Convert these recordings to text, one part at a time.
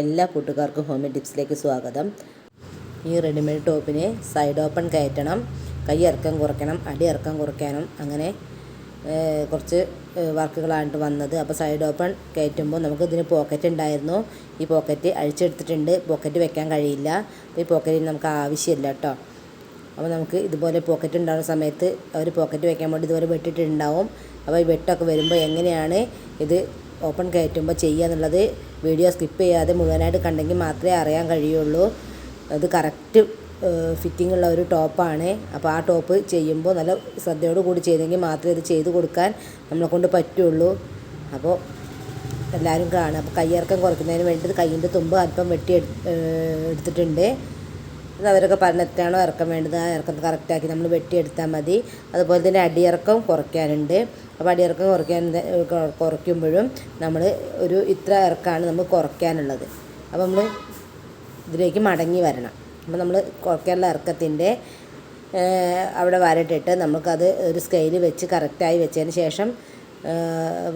എല്ലാ കൂട്ടുകാർക്കും ഹോമി ടിപ്സിലേക്ക് സ്വാഗതം. ഈ റെഡിമെയ്ഡ് ടോപ്പിന് സൈഡ് ഓപ്പൺ കയറ്റണം കൈ ഇറക്കം കുറയ്ക്കണം അടി ഇറക്കം കുറയ്ക്കാനും അങ്ങനെ കുറച്ച് വർക്കുകളായിട്ട് വന്നത്. അപ്പോൾ സൈഡ് ഓപ്പൺ കയറ്റുമ്പോൾ നമുക്ക് ഇതിന് പോക്കറ്റ് ഉണ്ടായിരുന്നു. ഈ പോക്കറ്റ് അഴിച്ചെടുത്തിട്ടുണ്ട്. പോക്കറ്റ് വെക്കാൻ കഴിയില്ല. അപ്പോൾ ഈ പോക്കറ്റിന് നമുക്ക് ആവശ്യമില്ല കേട്ടോ അപ്പോൾ നമുക്ക് ഇതുപോലെ പോക്കറ്റ് ഉണ്ടാകുന്ന സമയത്ത് അവർ പോക്കറ്റ് വെക്കാൻ വേണ്ടി ഇതുപോലെ വെട്ടിട്ടുണ്ടാവും. അപ്പോൾ ഈ വെട്ടൊക്കെ വരുമ്പോൾ എങ്ങനെയാണ് ഇത് ഓപ്പൺ കയറ്റുമ്പോൾ ചെയ്യുക എന്നുള്ളത് വീഡിയോ സ്കിപ്പ് ചെയ്യാതെ മുഴുവനായിട്ട് കണ്ടെങ്കിൽ മാത്രമേ അറിയാൻ കഴിയുള്ളൂ. അത് കറക്റ്റ് ഫിറ്റിംഗ് ഉള്ള ഒരു ടോപ്പാണ്. അപ്പോൾ ആ ടോപ്പ് ചെയ്യുമ്പോൾ നല്ല ശ്രദ്ധയോട് കൂടി ചെയ്തെങ്കിൽ മാത്രമേ ഇത് ചെയ്ത് കൊടുക്കാൻ നമ്മളെ കൊണ്ട് പറ്റുള്ളൂ. അപ്പോൾ എല്ലാവരും കാണും അപ്പോൾ കയ്യിറക്കം കുറയ്ക്കുന്നതിന് വേണ്ടിയിട്ട് കയ്യിന്റെ തുമ്പ് അല്പം വെട്ടി എടുത്തിട്ടുണ്ട്. അത് അവരൊക്കെ പറഞ്ഞ എത്രയാണോ ഇറക്കം വേണ്ടത്. ആ ഇറക്കം കറക്റ്റാക്കി നമ്മൾ വെട്ടിയെടുത്താൽ മതി. അതുപോലെ തന്നെ അടിയിറക്കം കുറയ്ക്കാനുണ്ട്. അപ്പോൾ അടിയിറക്കം കുറയ്ക്കാൻ കുറയ്ക്കുമ്പോഴും നമ്മൾ ഒരു ഇത്ര ഇറക്കമാണ് നമ്മൾ കുറയ്ക്കാനുള്ളത്. അപ്പോൾ നമ്മൾ ഇതിലേക്ക് മടങ്ങി വരണം. അപ്പോൾ നമ്മൾ കുറയ്ക്കാനുള്ള ഇറക്കത്തിന്റെ അവിടെ വരട്ടിട്ട് നമുക്കത് ഒരു സ്കെയിൽ വെച്ച് കറക്റ്റായി വെച്ചതിന് ശേഷം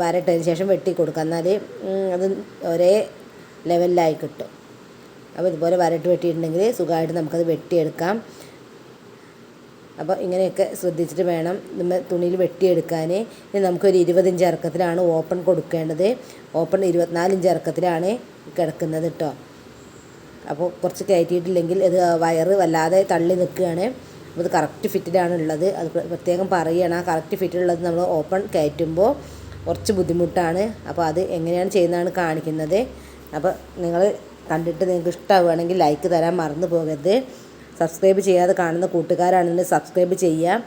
വരട്ടതിന് ശേഷം വെട്ടി കൊടുക്കുക എന്നാൽ അത് ഒരേ ലെവലിലായി കിട്ടും. അപ്പോൾ ഇതുപോലെ വരട്ട് വെട്ടിയിട്ടുണ്ടെങ്കിൽ സുഖമായിട്ട് നമുക്കത് വെട്ടിയെടുക്കാം. അപ്പോൾ ഇങ്ങനെയൊക്കെ ശ്രദ്ധിച്ചിട്ട് വേണം നമ്മൾ തുണിയിൽ വെട്ടിയെടുക്കാൻ. ഇനി നമുക്കൊരു ഇരുപതിഞ്ച് ഇറക്കത്തിലാണ് ഓപ്പൺ കൊടുക്കേണ്ടത്. ഓപ്പൺ ഇരുപത്തിനാലിഞ്ച് ഇറക്കത്തിലാണ് കിടക്കുന്നത് കേട്ടോ. അപ്പോൾ കുറച്ച് കയറ്റിയിട്ടില്ലെങ്കിൽ അത് വയറ് വല്ലാതെ തള്ളി നിൽക്കുകയാണ്. അപ്പോൾ ഇത് കറക്റ്റ് ഫിറ്റിലാണ് ഉള്ളത് അത് പ്ര- പ്രത്യേകം പറയുകയാണ് ആ കറക്റ്റ് ഫിറ്റിലുള്ളത് നമ്മൾ ഓപ്പൺ കയറ്റുമ്പോൾ കുറച്ച് ബുദ്ധിമുട്ടാണ്. അപ്പോൾ അത് എങ്ങനെയാണ് ചെയ്യുന്നതാണ് കാണിക്കുന്നത്. അപ്പോൾ നിങ്ങൾ കണ്ടിട്ട് നിങ്ങൾക്ക് ഇഷ്ടമാവുകയാണെങ്കിൽ ലൈക്ക് തരാൻ മറന്നു പോകരുത്. സബ്സ്ക്രൈബ് ചെയ്യാതെ കാണുന്ന കൂട്ടുകാരാണെങ്കിൽ സബ്സ്ക്രൈബ് ചെയ്യുക.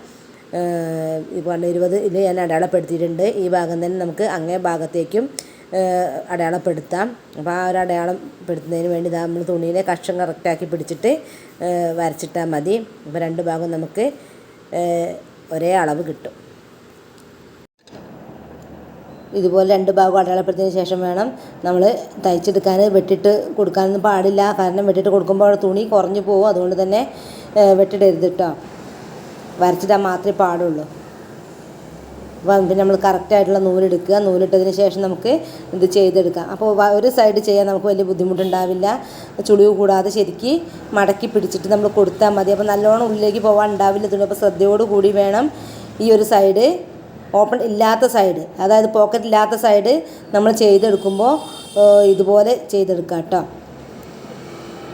ഇപ്പോൾ ഇരുപത് ഇത് ഞാൻ അടയാളപ്പെടുത്തിയിട്ടുണ്ട്. ഈ ഭാഗം തന്നെ നമുക്ക് അങ്ങേ ഭാഗത്തേക്കും അടയാളപ്പെടുത്താം. അപ്പോൾ ആ ഒരു അടയാളപ്പെടുത്തുന്നതിന് വേണ്ടി നമ്മൾ തുണിയിലെ കഷ്ടം കറക്റ്റാക്കി പിടിച്ചിട്ട് വരച്ചിട്ടാൽ മതി. അപ്പോൾ രണ്ട് ഭാഗം നമുക്ക് ഒരേ അളവ് കിട്ടും. ഇതുപോലെ രണ്ട് ഭാഗം അടയാളപ്പെടുത്തിയതിന് ശേഷം വേണം നമ്മൾ തയ്ച്ചെടുക്കാൻ വെട്ടിട്ട് കൊടുക്കാനൊന്നും പാടില്ല. കാരണം വെട്ടിട്ട് കൊടുക്കുമ്പോൾ തുണി കുറഞ്ഞു പോകും. അതുകൊണ്ട് തന്നെ വെട്ടിടരുത് കേട്ടോ വരച്ചിടാൻ മാത്രമേ പാടുള്ളൂ. അപ്പം പിന്നെ നമ്മൾ കറക്റ്റായിട്ടുള്ള നൂലെടുക്കുക നൂലിട്ടതിന് ശേഷം നമുക്ക് ഇത് ചെയ്തെടുക്കാം. അപ്പോൾ ഒരു സൈഡ് ചെയ്യാൻ നമുക്ക് വലിയ ബുദ്ധിമുട്ടുണ്ടാവില്ല. ചുളിവ് കൂടാതെ ശരിക്ക് മടക്കി പിടിച്ചിട്ട് നമ്മൾ കൊടുത്താൽ മതി. അപ്പോൾ നല്ലോണം ഉള്ളിലേക്ക് പോകാൻ ഉണ്ടാവില്ല തുണി. അപ്പോൾ ശ്രദ്ധയോട് കൂടി വേണം ഈ ഒരു സൈഡ് ഓപ്പൺ ഇല്ലാത്ത സൈഡ് അതായത് പോക്കറ്റ് ഇല്ലാത്ത സൈഡ് നമ്മൾ ചെയ്തെടുക്കുമ്പോൾ ഇതുപോലെ ചെയ്തെടുക്കാം കേട്ടോ.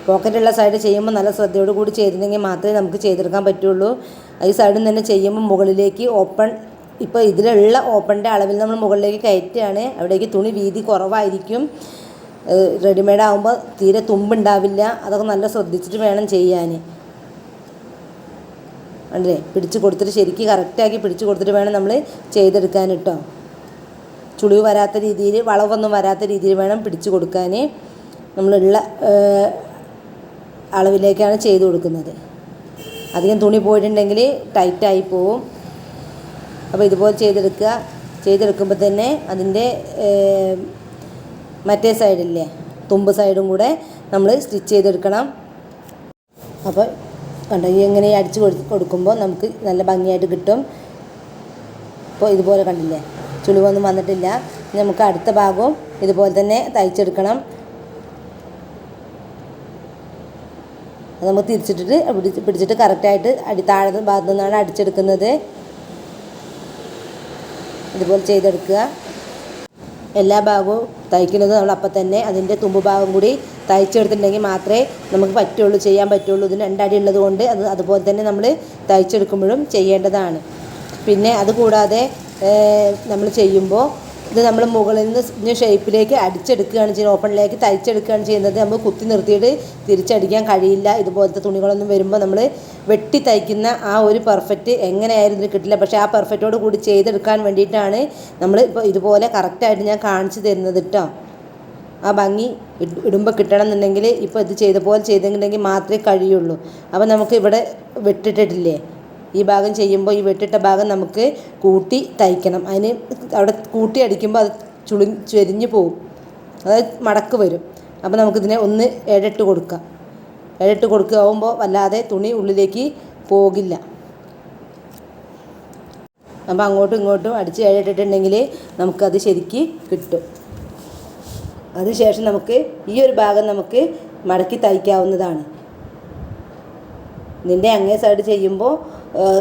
പോക്കറ്റുള്ള സൈഡ് ചെയ്യുമ്പോൾ നല്ല ശ്രദ്ധയോട് കൂടി ചെയ്തിരുന്നെങ്കിൽ മാത്രമേ നമുക്ക് ചെയ്തെടുക്കാൻ പറ്റുള്ളൂ. ഈ സൈഡിൽ നിന്ന് തന്നെ ചെയ്യുമ്പോൾ മുകളിലേക്ക് ഓപ്പൺ ഇപ്പോൾ ഇതിലുള്ള ഓപ്പണിന്റെ അളവിൽ നമ്മൾ മുകളിലേക്ക് കയറ്റുകയാണ്. അവിടേക്ക് തുണി വീതി കുറവായിരിക്കും. റെഡിമെയ്ഡ് ആകുമ്പോൾ തീരെ തുമ്പുണ്ടാവില്ല. അതൊക്കെ നല്ല ശ്രദ്ധിച്ചിട്ട് വേണം ചെയ്യാൻ. അല്ലേ? പിടിച്ച് കൊടുത്തിട്ട് ശരിക്ക് കറക്റ്റാക്കി പിടിച്ച് കൊടുത്തിട്ട് വേണം നമ്മൾ ചെയ്തെടുക്കാൻ കേട്ടോ ചുളിവ് വരാത്ത രീതിയിൽ വളവൊന്നും വരാത്ത രീതിയിൽ വേണം പിടിച്ച് കൊടുക്കാൻ നമ്മളുള്ള അളവിലേക്കാണ് ചെയ്ത് കൊടുക്കുന്നത്. അധികം തുണി പോയിട്ടുണ്ടെങ്കിൽ ടൈറ്റായി പോവും. അപ്പോൾ ഇതുപോലെ ചെയ്തെടുക്കുക. ചെയ്തെടുക്കുമ്പോൾ തന്നെ അതിന്റെ മറ്റേ സൈഡില്ലേ തുമ്പ് സൈഡും കൂടെ നമ്മൾ സ്റ്റിച്ച് ചെയ്തെടുക്കണം. അപ്പോൾ കണ്ടോ? ഈ എങ്ങനെ അടിച്ച് കൊടു കൊടുക്കുമ്പോൾ നമുക്ക് നല്ല ഭംഗിയായിട്ട് കിട്ടും. ഇപ്പോൾ ഇതുപോലെ കണ്ടില്ലേ? ചുളിവൊന്നും വന്നിട്ടില്ല. നമുക്ക് അടുത്ത ഭാഗവും ഇതുപോലെ തന്നെ തയ്ച്ചെടുക്കണം. നമ്മൾ തിരിച്ചിട്ടിട്ട് പിടിച്ച് പിടിച്ചിട്ട് കറക്റ്റായിട്ട് അടി താഴെ ഭാഗത്തു നിന്നാണ് അടിച്ചെടുക്കുന്നത്. ഇതുപോലെ ചെയ്തെടുക്കുക. എല്ലാ ഭാഗവും തയ്ക്കുന്നത് നമ്മൾ അപ്പം തന്നെ അതിന്റെ തുമ്പ് ഭാഗം കൂടി തയ്ച്ചെടുത്തിട്ടുണ്ടെങ്കിൽ മാത്രമേ നമുക്ക് പറ്റുള്ളൂ ചെയ്യാൻ പറ്റുള്ളൂ. ഇതിന് രണ്ടടി ഉള്ളത് കൊണ്ട് അത് അതുപോലെ തന്നെ നമ്മൾ തയ്ച്ചെടുക്കുമ്പോഴും ചെയ്യേണ്ടതാണ്. പിന്നെ അതുകൂടാതെ നമ്മൾ ചെയ്യുമ്പോൾ ഇത് നമ്മൾ മുകളിൽ നിന്ന് ഷേപ്പിലേക്ക് അടിച്ചെടുക്കുകയാണ് ചെയ്യുന്നത്. ഓപ്പണിലേക്ക് തയ്ച്ചെടുക്കുകയാണ് ചെയ്യുന്നത്. നമ്മൾ കുത്തി നിർത്തിയിട്ട് തിരിച്ചടിക്കാൻ കഴിയില്ല. ഇതുപോലത്തെ തുണികളൊന്നും വരുമ്പോൾ നമ്മൾ വെട്ടി തയ്ക്കുന്ന ആ ഒരു പെർഫെക്റ്റ് എങ്ങനെയായിരുന്നു ഇതിന് കിട്ടില്ല. പക്ഷേ ആ പെർഫെക്റ്റോട് കൂടി ചെയ്തെടുക്കാൻ വേണ്ടിയിട്ടാണ് നമ്മൾ ഇപ്പോൾ ഇതുപോലെ കറക്റ്റായിട്ട് ഞാൻ കാണിച്ചു തരുന്നത് കേട്ടോ ആ ഭംഗി ഇട്- ഇടുമ്പോൾ കിട്ടണം എന്നുണ്ടെങ്കിൽ ഇപ്പോൾ ഇത് ചെയ്ത പോലെ ചെയ്തിട്ടുണ്ടെങ്കിൽ മാത്രമേ കഴിയുള്ളൂ. അപ്പോൾ നമുക്ക് ഇവിടെ വെട്ടിട്ടിട്ടില്ലേ? ഈ ഭാഗം ചെയ്യുമ്പോൾ ഈ വെട്ടിട്ട ഭാഗം നമുക്ക് കൂട്ടി തയ്ക്കണം. അതിന് അവിടെ കൂട്ടി അടിക്കുമ്പോൾ അത് ചുളി ചൊരിഞ്ഞു പോകും അതായത് മടക്ക് വരും. അപ്പോൾ നമുക്കിതിനെ ഒന്ന് ഏഴെട്ട് കൊടുക്കാം. ഏഴെട്ട് കൊടുക്കുകയാവുമ്പോൾ വല്ലാതെ തുണി ഉള്ളിലേക്ക് പോകില്ല. അപ്പോൾ അങ്ങോട്ടും ഇങ്ങോട്ടും അടിച്ച് ഏഴെട്ടിട്ടുണ്ടെങ്കിൽ നമുക്കത് ശരിക്ക് കിട്ടും. അതിനുശേഷം നമുക്ക് ഈ ഒരു ഭാഗം നമുക്ക് മടക്കി തയ്ക്കാവുന്നതാണ്. ഇതിന്റെ അങ്ങേ സൈഡ് ചെയ്യുമ്പോൾ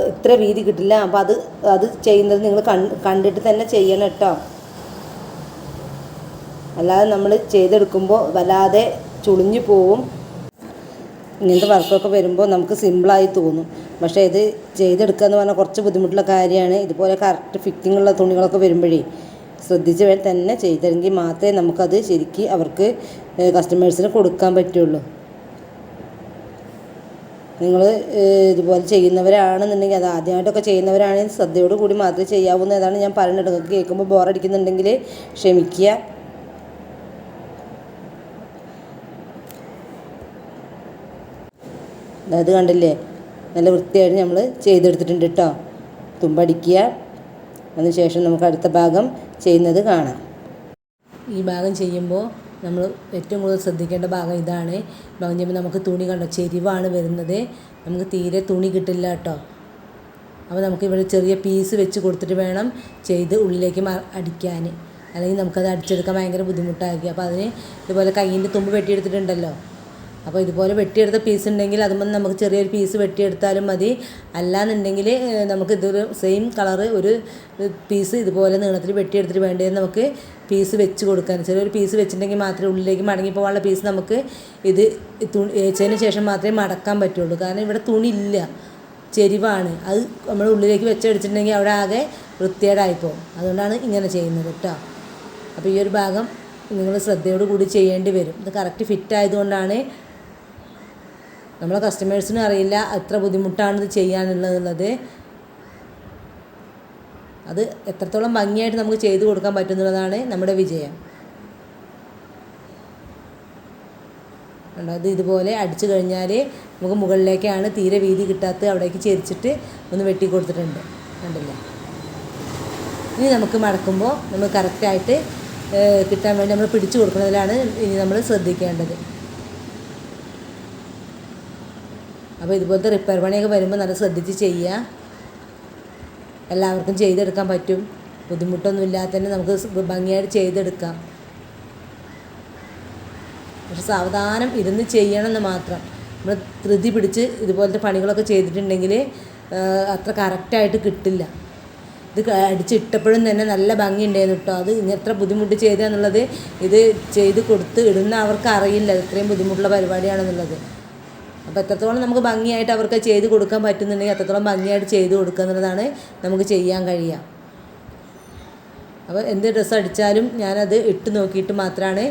ഇത്ര വീതി കിട്ടില്ല. അപ്പോൾ അത് അത് ചെയ്യുന്നത് നിങ്ങൾ കണ്ടിട്ട് തന്നെ ചെയ്യണം കേട്ടോ അല്ലാതെ നമ്മൾ ചെയ്തെടുക്കുമ്പോൾ വല്ലാതെ ചുളിഞ്ഞു പോവും. ഇങ്ങനത്തെ വർക്കൊക്കെ വരുമ്പോൾ നമുക്ക് സിമ്പിളായി തോന്നും. പക്ഷേ ഇത് ചെയ്തെടുക്കുക എന്ന് പറഞ്ഞാൽ കുറച്ച് ബുദ്ധിമുട്ടുള്ള കാര്യമാണ്. ഇതുപോലെ കറക്റ്റ് ഫിറ്റിംഗ് ഉള്ള തുണികളൊക്കെ വരുമ്പോഴേ ശ്രദ്ധിച്ച് വേണം തന്നെ ചെയ്തെങ്കിൽ മാത്രമേ നമുക്കത് ശരിക്ക് അവർക്ക് കസ്റ്റമേഴ്സിന് കൊടുക്കാൻ പറ്റുള്ളൂ. നിങ്ങൾ ഇതുപോലെ ചെയ്യുന്നവരാണെന്നുണ്ടെങ്കിൽ അത് ആദ്യമായിട്ടൊക്കെ ചെയ്യുന്നവരാണെങ്കിൽ ശ്രദ്ധയോട് കൂടി മാത്രമേ ചെയ്യാവൂ ഏതാണ് ഞാൻ പറയുന്നത് കേൾക്കുമ്പോൾ ബോറടിക്കുന്നുണ്ടെങ്കിൽ ക്ഷമിക്കുക. അത് കണ്ടില്ലേ നല്ല വൃത്തിയായിട്ട് നമ്മൾ ചെയ്തെടുത്തിട്ടുണ്ട് കേട്ടോ. തുമ്പടിക്കുക. അതിനുശേഷം നമുക്ക് അടുത്ത ഭാഗം ചെയ്യുന്നത് കാണാം. ഈ ഭാഗം ചെയ്യുമ്പോൾ നമ്മൾ ഏറ്റവും കൂടുതൽ ശ്രദ്ധിക്കേണ്ട ഭാഗം ഇതാണ്. ഭാഗം ചെയ്യുമ്പോൾ നമുക്ക് തുണി കണ്ടോ? ചെരിവാണ് വരുന്നത്. നമുക്ക് തീരെ തുണി കിട്ടില്ല കേട്ടോ. അപ്പോൾ നമുക്ക് ഇവിടെ ചെറിയ പീസ് വെച്ച് കൊടുത്തിട്ട് വേണം ചെയ്ത് ഉള്ളിലേക്ക് അടിക്കാൻ. അല്ലെങ്കിൽ നമുക്കത് അടിച്ചെടുക്കാൻ ഭയങ്കര ബുദ്ധിമുട്ടായിരിക്കും. അപ്പോൾ അതിന് ഇതുപോലെ കയ്യിന്റെ തുമ്പ് വെട്ടിയെടുത്തിട്ടുണ്ടല്ലോ. അപ്പോൾ ഇതുപോലെ വെട്ടിയെടുത്ത പീസ് ഉണ്ടെങ്കിൽ അതുമ്പോൾ നമുക്ക് ചെറിയൊരു പീസ് വെട്ടിയെടുത്താലും മതി. അല്ലാന്നുണ്ടെങ്കിൽ നമുക്ക് ഇതൊരു സെയിം കളറ് ഒരു പീസ് ഇതുപോലെ നീളത്തിൽ വെട്ടിയെടുത്തിട്ട് വേണ്ടത് നമുക്ക് പീസ് വെച്ച് കൊടുക്കാൻ. ചെറിയൊരു പീസ് വെച്ചിട്ടുണ്ടെങ്കിൽ മാത്രമേ ഉള്ളിലേക്ക് മടങ്ങി പോകാനുള്ള പീസ് നമുക്ക് ഇത് തുണി ഏച്ചതിന് ശേഷം മാത്രമേ മടക്കാൻ പറ്റുള്ളൂ. കാരണം ഇവിടെ തുണി ഇല്ല ചെരിവാണ്. അത് നമ്മൾ ഉള്ളിലേക്ക് വെച്ചടിച്ചിട്ടുണ്ടെങ്കിൽ അവിടെ ആകെ വൃത്തികേടായിപ്പോവും. അതുകൊണ്ടാണ് ഇങ്ങനെ ചെയ്യുന്നത് കേട്ടോ. അപ്പോൾ ഈ ഒരു ഭാഗം നിങ്ങൾ ശ്രദ്ധയോട് കൂടി ചെയ്യേണ്ടി വരും. ഇത് കറക്റ്റ് ഫിറ്റ് ആയതുകൊണ്ടാണ് നമ്മളെ കസ്റ്റമേഴ്സിനും അറിയില്ല എത്ര ബുദ്ധിമുട്ടാണ് ഇത് ചെയ്യാനുള്ളത് അത് എത്രത്തോളം ഭംഗിയായിട്ട് നമുക്ക് ചെയ്തു കൊടുക്കാൻ പറ്റുന്നുള്ളതാണ് നമ്മുടെ വിജയം. അത് ഇതുപോലെ അടിച്ചു കഴിഞ്ഞാൽ നമുക്ക് മുകളിലേക്കാണ് തീരെ വീതി കിട്ടാത്തത് അവിടേക്ക് ചെരിച്ചിട്ട് ഒന്ന് വെട്ടി കൊടുത്തിട്ടുണ്ട്. കണ്ടില്ല? ഇനി നമുക്ക് മടക്കുമ്പോൾ നമ്മൾ കറക്റ്റായിട്ട് കിട്ടാൻ വേണ്ടി നമ്മൾ പിടിച്ചു കൊടുക്കുന്നതിലാണ് ഇനി നമ്മൾ ശ്രദ്ധിക്കേണ്ടത്. അപ്പോൾ ഇതുപോലത്തെ റിപ്പയർ പണിയൊക്കെ വരുമ്പോൾ നല്ല ശ്രദ്ധിച്ച് ചെയ്യുക എല്ലാവർക്കും ചെയ്തെടുക്കാൻ പറ്റും. ബുദ്ധിമുട്ടൊന്നും ഇല്ലാതെ തന്നെ നമുക്ക് ഭംഗിയായിട്ട് ചെയ്തെടുക്കാം. പക്ഷെ സാവധാനം ഇരുന്ന് ചെയ്യണമെന്ന് മാത്രം. നമ്മൾ ധൃതി പിടിച്ച് ഇതുപോലത്തെ പണികളൊക്കെ ചെയ്തിട്ടുണ്ടെങ്കിൽ അത്ര കറക്റ്റായിട്ട് കിട്ടില്ല. ഇത് അടിച്ചിട്ടപ്പോഴും തന്നെ നല്ല ഭംഗിയുണ്ടായിരുന്നു കേട്ടോ അത് ഇനി എത്ര ബുദ്ധിമുട്ട് ചെയ്തതെന്നുള്ളത് ഇത് ചെയ്ത് കൊടുത്ത് ഇടുന്ന അവർക്ക് അറിയില്ല. ഇത് ഇത്രയും ബുദ്ധിമുട്ടുള്ള പരിപാടിയാണെന്നുള്ളത്. അപ്പോൾ എത്രത്തോളം നമുക്ക് ഭംഗിയായിട്ട് അവർക്ക് ചെയ്ത് കൊടുക്കാൻ പറ്റുന്നുണ്ടെങ്കിൽ അത്രത്തോളം ഭംഗിയായിട്ട് ചെയ്ത് കൊടുക്കുക എന്നുള്ളതാണ് നമുക്ക് ചെയ്യാൻ കഴിയുക. അപ്പോൾ എന്ത് ഡ്രസ്സ് അടിച്ചാലും ഞാനത് ഇട്ട് നോക്കിയിട്ട് മാത്രമാണ്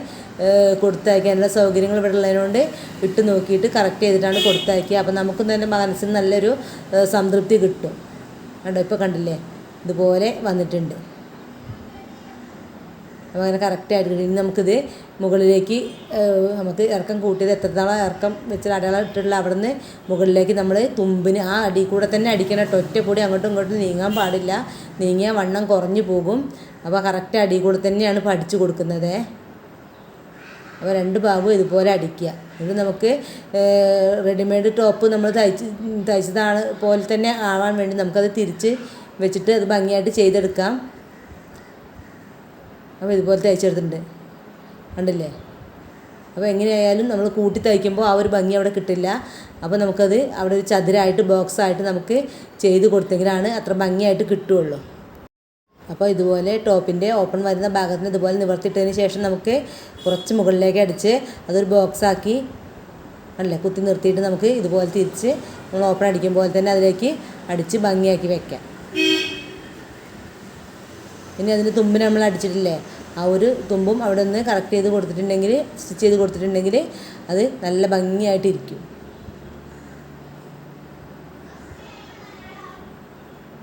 കൊടുത്തയക്കാനുള്ള സൗകര്യങ്ങൾ ഇവിടെ ഉള്ളതിനോണ്ട് ഇട്ട് നോക്കിയിട്ട് കറക്റ്റ് ചെയ്തിട്ടാണ് കൊടുത്തയക്കുക. അപ്പോൾ നമുക്കും തന്നെ മനസ്സിന് നല്ലൊരു സംതൃപ്തി കിട്ടും. കണ്ടോ? ഇപ്പോൾ കണ്ടില്ലേ? ഇതുപോലെ വന്നിട്ടുണ്ട്. അപ്പോൾ അങ്ങനെ കറക്റ്റായിട്ട് കിട്ടും ഇനി നമുക്കിത് മുകളിലേക്ക് നമുക്ക് ഇറക്കം കൂട്ടിയത് എത്രത്തോളം ഇറക്കം വെച്ച് അടയാളം ഇട്ടിട്ടുള്ള അവിടെ നിന്ന് മുകളിലേക്ക് നമ്മൾ തുമ്പിന് ആ അടി കൂടെ തന്നെ അടിക്കണം കേട്ടോ. ഒറ്റ പൊടി അങ്ങോട്ടും ഇങ്ങോട്ടും നീങ്ങാൻ പാടില്ല. നീങ്ങിയാൽ വണ്ണം കുറഞ്ഞു പോകും. അപ്പോൾ കറക്റ്റ് അടി കൂടെ തന്നെയാണ് പഠിച്ചു കൊടുക്കുന്നത്. അപ്പോൾ രണ്ട് ഭാഗവും ഇതുപോലെ അടിക്കുക. എന്നിട്ട് നമുക്ക് റെഡിമെയ്ഡ് ടോപ്പ് നമ്മൾ തയ്ച്ച് തയ്ച്ചതാണ് പോലെ തന്നെ ആവാൻ വേണ്ടി നമുക്കത് തിരിച്ച് വെച്ചിട്ട് അത് ഭംഗിയായിട്ട് ചെയ്തെടുക്കാം. അപ്പോൾ ഇതുപോലെ തയ്ച്ചെടുത്തിട്ടുണ്ട് കണ്ടില്ലേ? അപ്പോൾ എങ്ങനെയായാലും നമ്മൾ കൂട്ടി തയ്ക്കുമ്പോൾ ആ ഒരു ഭംഗി അവിടെ കിട്ടില്ല. അപ്പോൾ നമുക്കത് അവിടെ ഒരു ചതുരായിട്ട് ബോക്സായിട്ട് നമുക്ക് ചെയ്ത് കൊടുത്തെങ്കിലാണ് അത്ര ഭംഗിയായിട്ട് കിട്ടുകയുള്ളൂ. അപ്പോൾ ഇതുപോലെ ടോപ്പിന്റെ ഓപ്പൺ വരുന്ന ഭാഗത്തിന് ഇതുപോലെ നിവർത്തിയിട്ടതിന് ശേഷം നമുക്ക് കുറച്ച് മുകളിലേക്ക് അടിച്ച് അതൊരു ബോക്സാക്കി അല്ലേ കുത്തി നിർത്തിയിട്ട് നമുക്ക് ഇതുപോലെ തിരിച്ച് നമ്മൾ ഓപ്പൺ അടിക്കും പോലെ തന്നെ അതിലേക്ക് അടിച്ച് ഭംഗിയാക്കി വെക്കാം. ഇനി അതിന് തുമ്പിന് നമ്മൾ അടിച്ചിട്ടില്ലേ? ആ ഒരു തുമ്പും അവിടെ നിന്ന് കറക്റ്റ് ചെയ്ത് കൊടുത്തിട്ടുണ്ടെങ്കിൽ സ്റ്റിച്ച് ചെയ്ത് കൊടുത്തിട്ടുണ്ടെങ്കിൽ അത് നല്ല ഭംഗിയായിട്ടിരിക്കും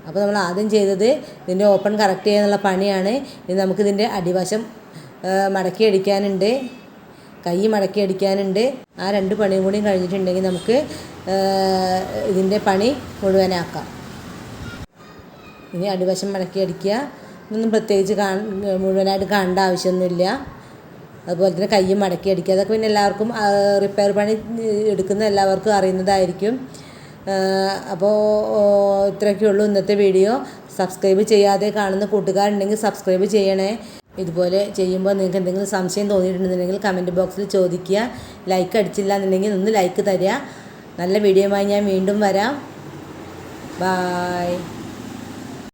അപ്പോൾ നമ്മൾ ആദ്യം ചെയ്തത് ഇതിന്റെ ഓപ്പൺ കറക്റ്റ് ചെയ്യാനുള്ള പണിയാണ്. ഇനി നമുക്കിതിന്റെ അടിവശം മടക്കി അടിക്കാനുണ്ട്. കൈ മടക്കി അടിക്കാനുണ്ട്. ആ രണ്ട് പണിയും കൂടി കഴിഞ്ഞിട്ടുണ്ടെങ്കിൽ നമുക്ക് ഇതിന്റെ പണി മുഴുവനാക്കാം. ഇനി അടിവശം മടക്കി അടിക്കുക. ഇതൊന്നും പ്രത്യേകിച്ച് കാ മുഴുവനായിട്ട് കാണേണ്ട ആവശ്യമൊന്നുമില്ല. അതുപോലെ തന്നെ കൈ മടക്കി അടിക്കുക. അതൊക്കെ പിന്നെ എല്ലാവർക്കും റിപ്പയർ പണി എടുക്കുന്ന എല്ലാവർക്കും അറിയുന്നതായിരിക്കും. അപ്പോൾ ഇത്രയൊക്കെ ഉള്ളൂ ഇന്നത്തെ വീഡിയോ. സബ്സ്ക്രൈബ് ചെയ്യാതെ കാണുന്ന കൂട്ടുകാരുണ്ടെങ്കിൽ സബ്സ്ക്രൈബ് ചെയ്യണേ. ഇതുപോലെ ചെയ്യുമ്പോൾ നിങ്ങൾക്ക് എന്തെങ്കിലും സംശയം തോന്നിയിട്ടുണ്ടെന്നുണ്ടെങ്കിൽ കമന്റ് ബോക്സിൽ ചോദിക്കുക. ലൈക്ക് അടിച്ചില്ല എന്നുണ്ടെങ്കിൽ ഒന്ന് ലൈക്ക് തരിക. നല്ല വീഡിയോയുമായി ഞാൻ വീണ്ടും വരാം. ബായ്